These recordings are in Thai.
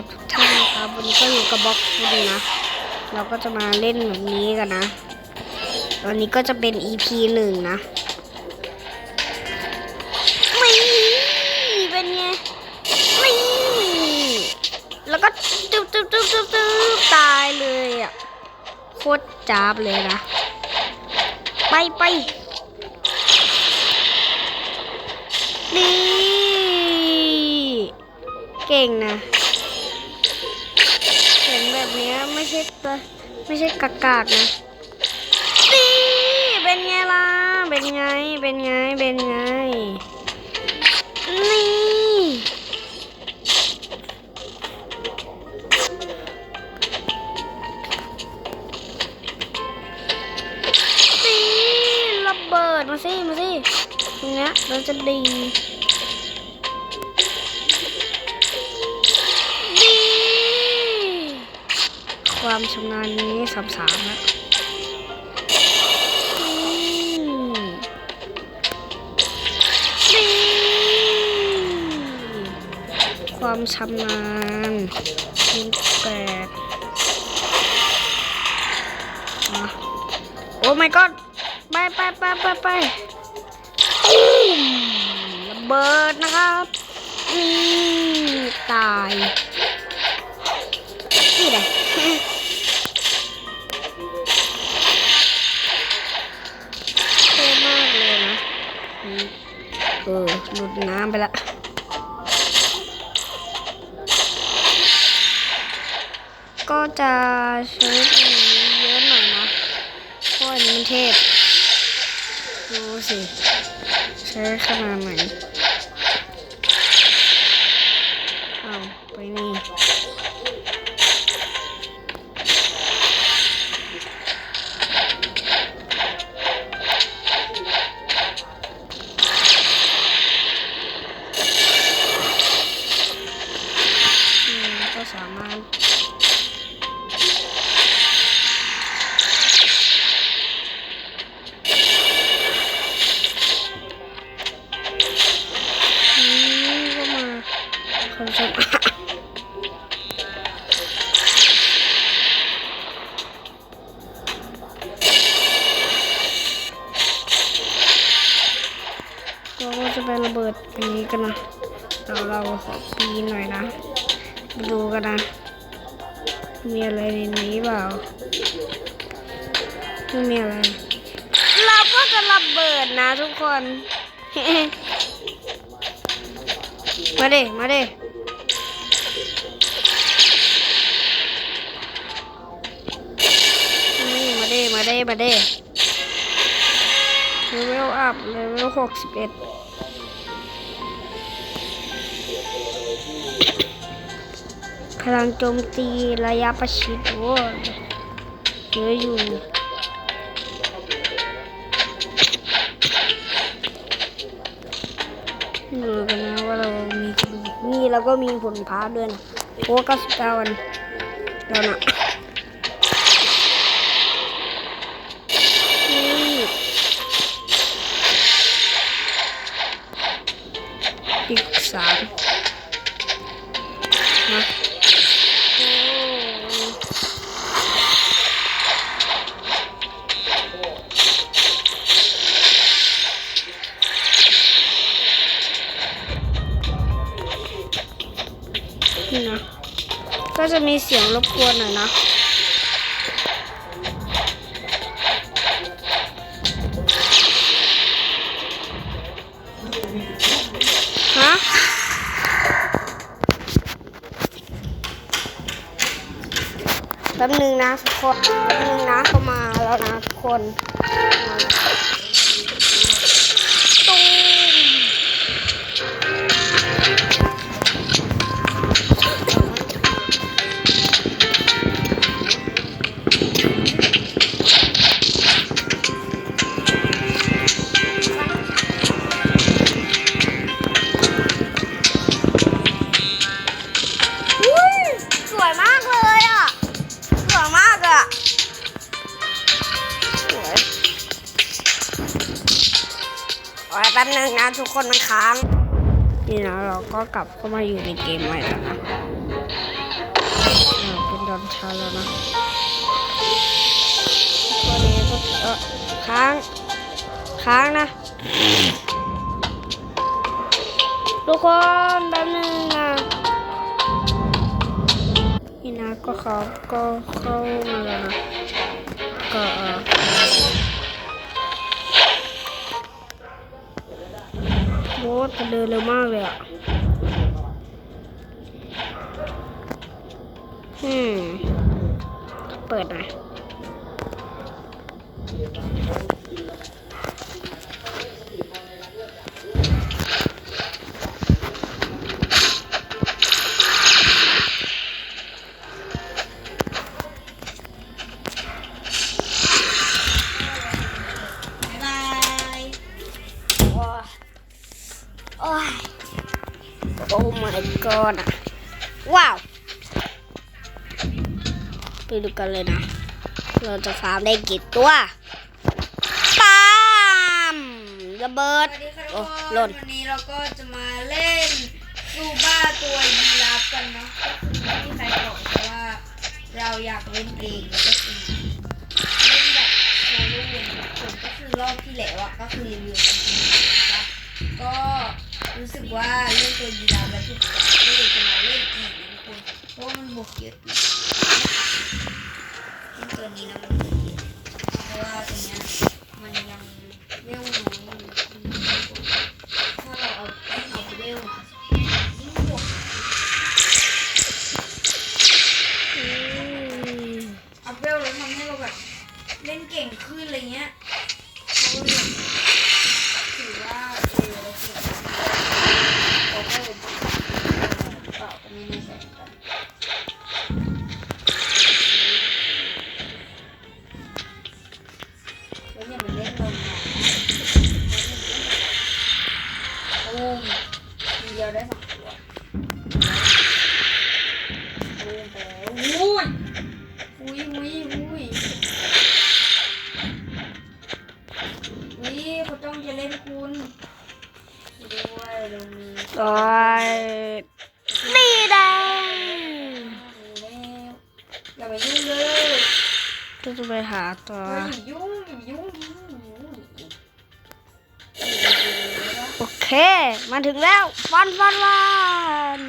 บทุกท่านนะครับวันนี้ก็อยู่กับบล็อกฟุตนะ เราก็จะมาเล่นแบบนี้กันนะวันนี้ก็จะเป็น EP หนึ่งนะไม่เป็นไงไม่แล้วก็ตึ๊บตึ๊บตึ๊บตึ๊บตึ๊บตายเลยอะโคตรจ้าบเลยนะ ไปไปดีเก่งนะ ช่ตัวไม่ใช่กากากนะดีเป็นไงล่ะ เป็นไง เป็นไง เป็นไง นี่ดีระเบิดมาสิ มาสิตรงเนี้ยเราจะดี ชำนาญนี้สามสามแล้วอืมดีความชำนาญคูณแปดโอ้ my god ไปไปไปไปไประเบิดนะครับตาย ไปละก็จะใช้เยอะหน่อยนะเพราะอันนี้มันเทพดูสิใช้ขนาดไหน เปล่าไม่มีอะไร เราก็จะระเบิดนะทุกคน มาเด้มาเด้นี่มาเด้มาเด้มาเด้เลเวลอัพเลเวลหกสิบเอ็ด พลังโจมตีระยะประชิดโอ้ยเยอะอยู่ดูกันนะว่าเรามีกระดูกนี่เราก็มีผลพาด้วยนะโอ้ก็สิบเก้าวันแล้วนะอีกสาม จะมีเสียงรบกวนหน่อยนะฮะแป๊บนึงนะทุกคนแป๊บนึงนะเข้ามาแล้วนะทุกคน นึงนะทุกคนมันค้าง นี่นะเราก็กลับเข้ามาอยู่ในเกมใหม่แล้วนะช้าแล้วนะตัวนี้ก็เออค้าง ค้างนะทุกคนแป๊บนึงนะนี่นะก็เขาก็เข้ามาแล้วนะก็เออ โอ้แต่เดินเร็วมากเลยอะอืม เปิดหน่อย ดูกันเลยนะ เราจะฟาร์มได้กี่ตัวปามระเบิสดวัสดีค่ะทุโอ้กคนหล่น วันนี้เราก็จะมาเล่นซูบ้าตัวยีราฟกันเนาะก็คือไม่มีใครบอกแต่ว่าเราอยากเล่นเองแล้วก็คือเล่นแบบโซโล่เองผมก็คือรอบที่แล้วอะก็คือรีวิวกันนะคะก็รู้สึกว่าเล่นตัวยีราฟแล้วถูกใจก็เลยจะมาเล่นอีกนะทุกคนเพราะว่ามันบวกเยอะดีเล่น ตัวนี้นะมันบวกเยอะเพราะว่าตัวเนี้ยมันยังไม่รู้ มาถึงแล้วฟันฟันฟัน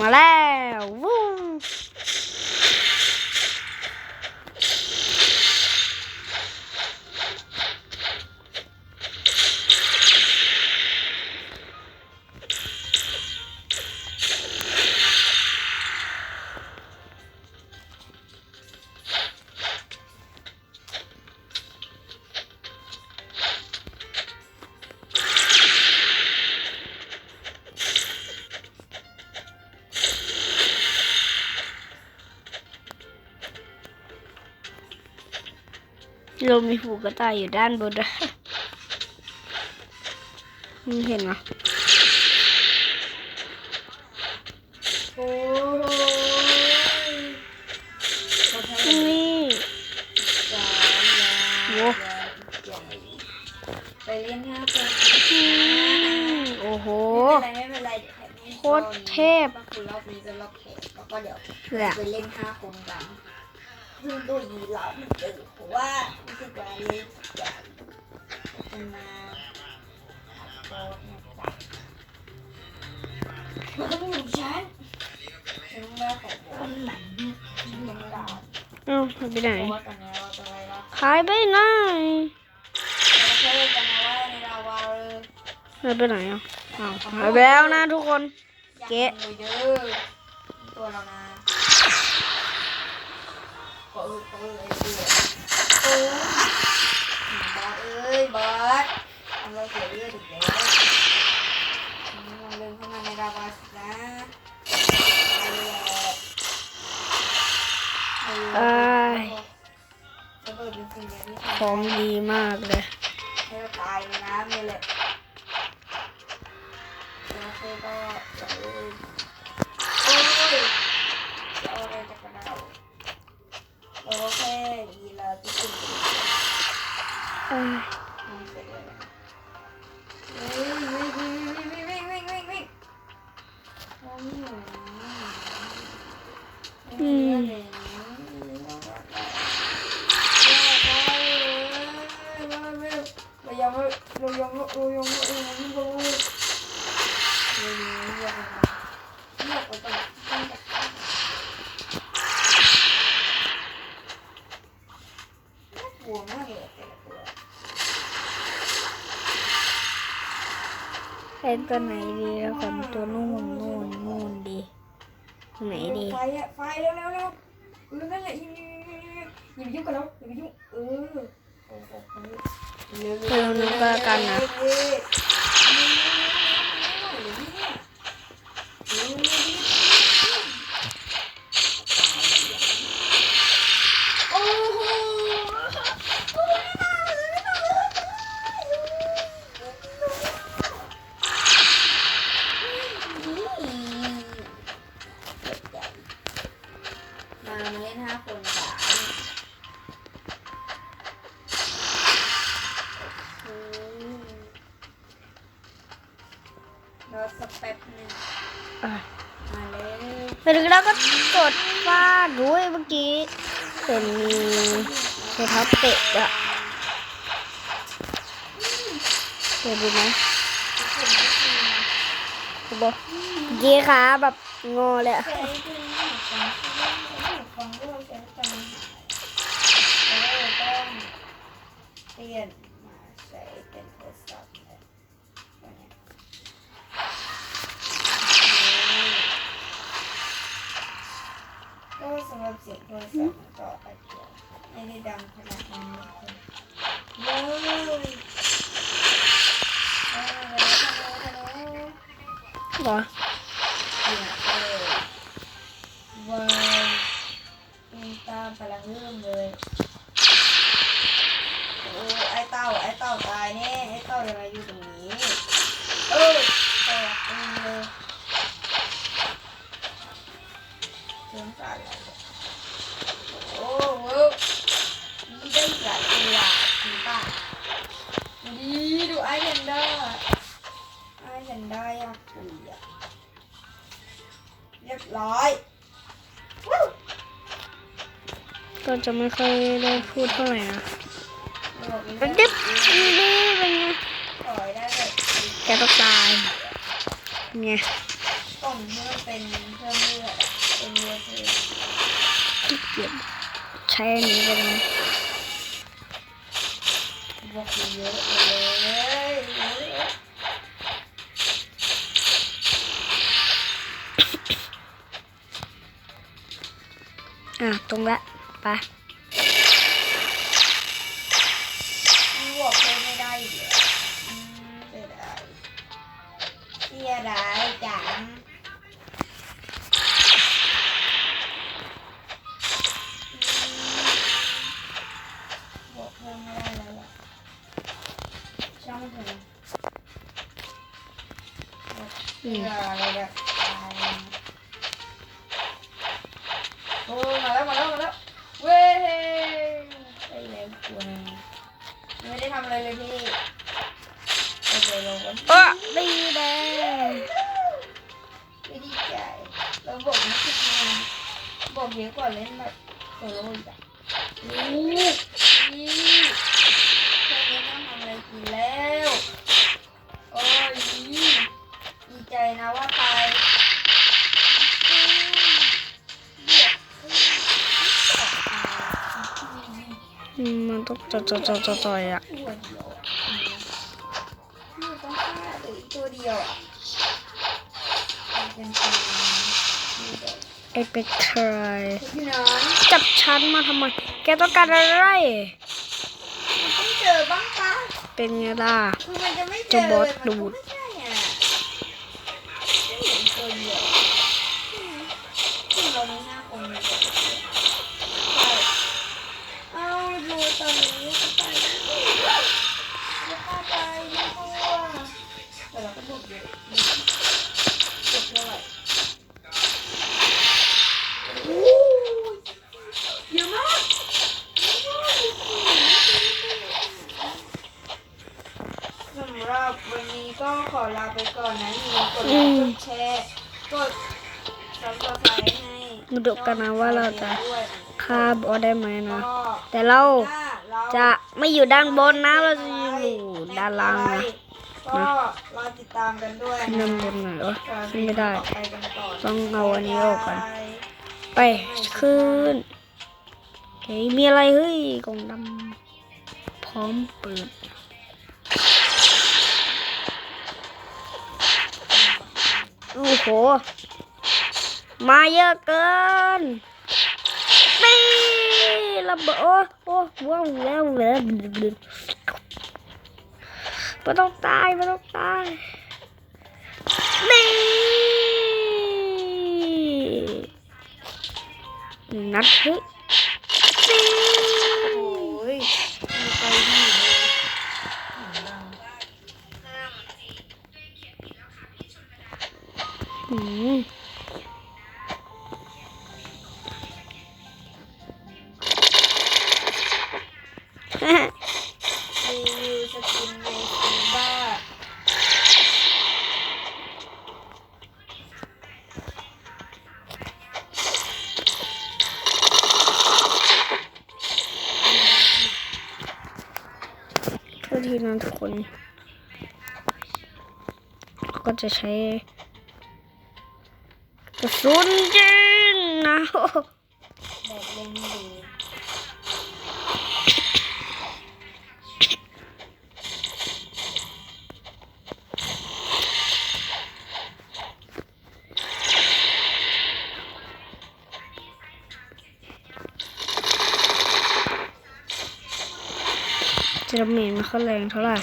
มาแล้ว เรามีหูกระต่ายอยู่ด้านบนด้วยมึงเห็นไหมโอ้ยนี่โว้ไปเล่นห้าคนอืมโอ้โห ไม่เป็นไรไม่เป็นไรเดี๋ยวแถมให้โคตรเทพก็คือรอบนี้จะรอบแขกแล้วก็เดี๋ยวแหละไปเล่นห้าคนกัน ซึ่งตัวยีราฟมันเจอเพราะว่ารู้สึกว่าเล่นกจะมาต์นมันต้องอยู่ฉันฉันว่าของคนหลังมันยังดาวเอ้าไปไหนเพราะว่าตอนนี้เราจะไปรับขายไปไหนเราเคยจะมาว่าในเราวาเลยหายไปไหนอะอ้าวหายไปแล้วนะทุกคน เก๊ะอยากเด้อตัวเรานะ เออเออไอ้ยโอ้ยบอสเอ้ยบอสทำเราเสียเลือดอีกแล้วอืมเดินเข้ามาในดาวบอสนะไอ้ยระเบิดเป็นสิ่งดียวที่ของดีมากเลยให้เราตายในน้ำนี่แหละแล้วก็ ล่นตัวไหนดีแล้วกัตัวนู่นนู่นนู่นดีไหนดีไฟอะไฟเร็วเร็วเร็วนั่นแหละอย่าไปยุ่งกับเราอย่าไปยุ่งเออเร็วๆก็กันนะ รอสักแป๊บหนึ่งอะมาเลยไปถึงแล้วก็กดฟาดด้วยเมื่อกี้เห็นมีเห็นทับเตะอะเห็นดูไหมบอกเยี่ขาแบบงอเลยอะใช้เป็นหูฟั เก็จะไม่ค่อยได้พูดเท่าไหร่นะบอกเลยเป็นนะดิบนี่เป็นไงถอยได้เลยแกต้องตายเป็นไงกล่องที่มันเป็นเพิ่มเลือดอะเป็นเลือดเลยขี้เกียจใช้อันนี้ไปเลยบอกเยอะเลยเยอะอะตรงละ ไปบอกเลยไม่ได้อีกเลยอืมเสียดายเสียดายจังอืมบอกเพิ่มไม่ได้แล้วล่ะช่างมันเถอะอืมเพื่ออะไรแบบ ใจนะว่าตายอืมมันต้องจอจอจอจอจอยอะตัวเดียวนี่ต้องฆ่าเหลืออีกตัวเดียวอะเป็นตัวนี่เด็กเอเปกเทรายพี่น้องจับฉันมาทำไม แกต้องการอะไรมันต้องเจอบ้างปะเป็นไงล่ะคือมันจะไม่เจจะอบอสเลยมันดูก็ด มาดูกันนะว่าเราจะด้วยฆ่าบอสได้ไหมก็นะ แต่เราถ้าเราจะไม่อยู่ด้านบนนะ เราจะอยู่ด้ด้านล่างอะไรนะก็รอติดตามกันด้วยขึ้นด้านบนหน่อยวะขึ้นไม่ได้ไปกันต่อต้องเอาอันนี้ออกก่อนบ๊ายบายไปขึ้นเฮ้ยมีอะไรเฮ้ยกล่องดำพร้อมเปิดโอ้โห มาเยอะเกินปีระเบิดโอ้โอ้ว้าวแล้วแล้วไม่ต้องตายไม่ต้องตายนี่นัดเฮ้ย รีวิวสกินในซีบ้าโทษทีนะทุกคน ก็จะใช้กระสุนยิงนะ จะดาเมจไม่ค่อยแรงเท่าไหร่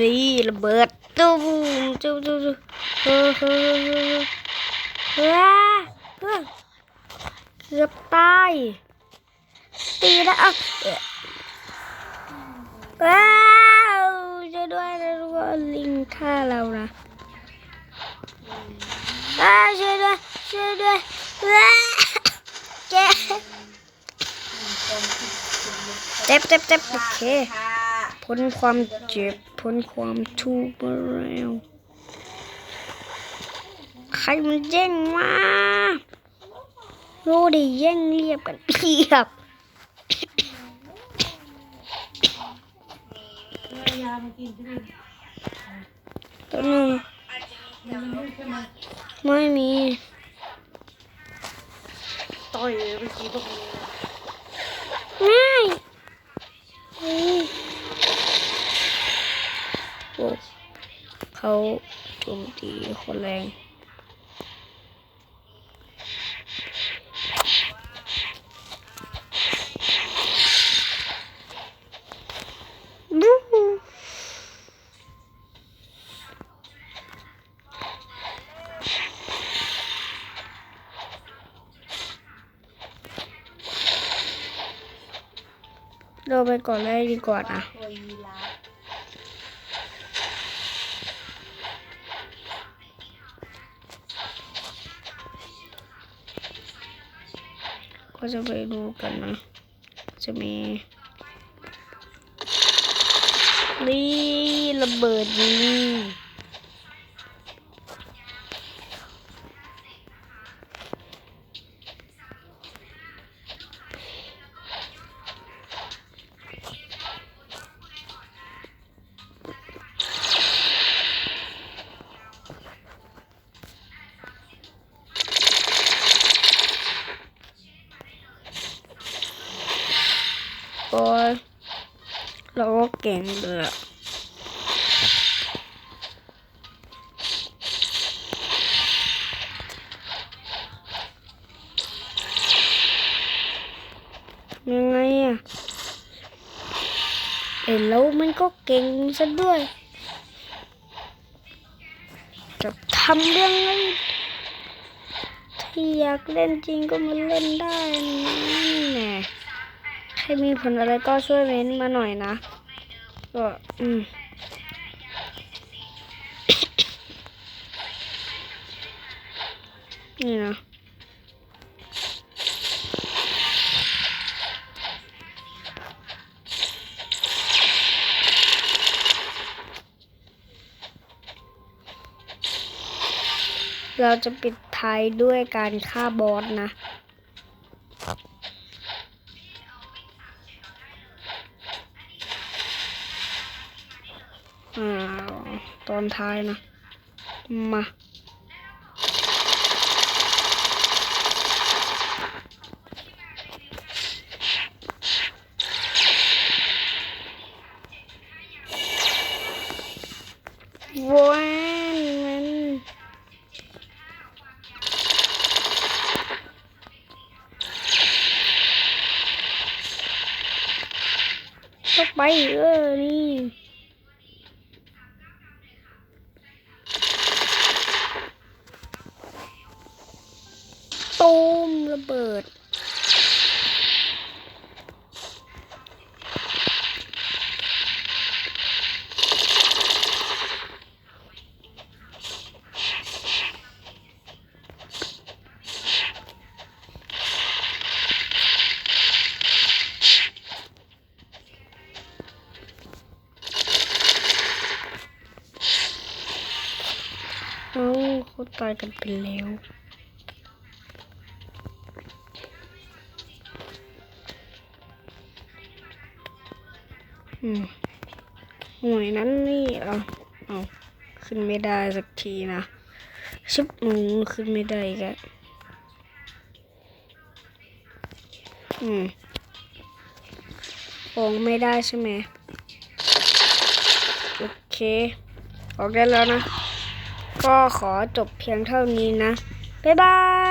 นี่ระเบิดตุ้มตุ้มตุ้มเฮ้อเฮ้อเฮ้อเกือบตายตีแล้วเอ๊ะว้าวช่วยด้วยนะทุกคนลิงฆ่าเรานะอ้าวช่วยด้วยช่วยด้วยว้าเจ็บเจ็บเจ็บเจ็บโอเคพ้นความเจ็บ พ้นความทุกข์มาแล้วใครมันแย่งมารู้ดิแย่งเรียบกันเพียบยามากินที่นี่ตัวหนึ่งยังไม่ใช่ไหมไม่มีต่อยเมื่อกี้พวกนี้ง่า ยอืมโอ้เขาโจมตีคนแรงบู๊เราไปก่อนเลยดีกว่านะ ก็จะไปดูกันนะ จะมีนี่ระเบิดนี่ โอ้ยเราก็เก่งเลยอะยังไงอะเอ้แล้วมันก็เก่งซะด้วย จะทำเรื่องอะไรที่อยากเล่นจริงก็มาเล่นได้นะแหมใครมีผลอะไรก็ช่วยเม้นมาหน่อยนะ ก็อืมนี่นะเราจะปิดท้ายด้วยการฆ่าบอสนะ ท้ายนะ มาโว้ยมันเข้าไปเออ ตายกันไปแล้วอืมหวยนั้นนี่เอาเอาขึ้นไม่ได้สักทีนะชิบหนูขึ้นไม่ได้อีกอืมออกไม่ได้ใช่ไหมโอเค ออกได้แล้วนะ ก็ขอจบเพียงเท่านี้นะ บ๊ายบาย